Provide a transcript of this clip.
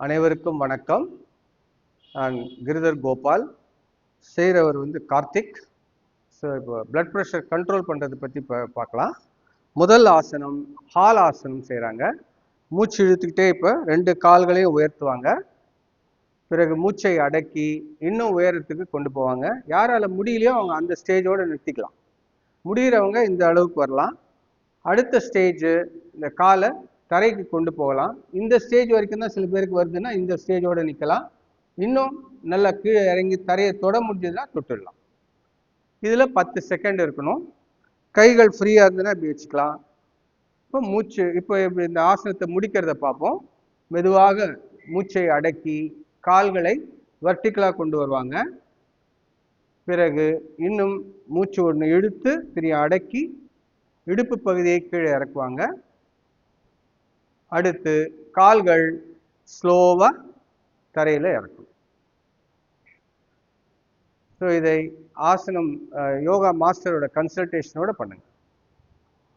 அனைவருக்கும் வணக்கம். நான் கிரிதர் கோபால். செய்கிறவர் வந்து கார்த்திக். ஸோ இப்போ பிளட் ப்ரெஷர் கண்ட்ரோல் பண்ணுறது பற்றி இப்போ பார்க்கலாம். முதல் ஆசனம் ஹால் ஆசனம் செய்கிறாங்க மூச்சு இழுத்துக்கிட்டே இப்போ ரெண்டு கால்களையும் உயர்த்துவாங்க. பிறகு மூச்சை அடக்கி இன்னும் உயரத்துக்கு கொண்டு போவாங்க. யாரால் முடியலையோ அவங்க அந்த ஸ்டேஜோடு நிறுத்திக்கலாம். முடிகிறவங்க இந்த அளவுக்கு வரலாம். அடுத்த ஸ்டேஜ் இந்த காலை தரைக்கு கொண்டு போகலாம். இந்த ஸ்டேஜ் வரைக்கும் தான் சில பேருக்கு வருதுன்னா இந்த ஸ்டேஜோடு நிற்கலாம் இன்னும் நல்லா கீழே இறங்கி தரையை தொட முடிஞ்சதுன்னா தொட்டுடலாம். இதில் பத்து செகண்ட் இருக்கணும். கைகள் ஃப்ரீயாக இருந்ததுன்னா இப்படி வச்சுக்கலாம். இப்போ மூச்சு இப்போ இந்த ஆசனத்தை முடிக்கிறத பார்ப்போம். மெதுவாக மூச்சை அடக்கி கால்களை வர்டிக்கலாக கொண்டு வருவாங்க. பிறகு இன்னும் மூச்சு ஒன்று இழுத்து திரும்பி அடக்கி இடுப்பு பகுதியை கீழே இறக்குவாங்க. அடுத்து கால்கள் ஸ்லோவாக தரையில் இறக்கும். ஸோ இதை ஆசனம் யோகா மாஸ்டரோட கன்சல்டேஷனோட பண்ணுங்க.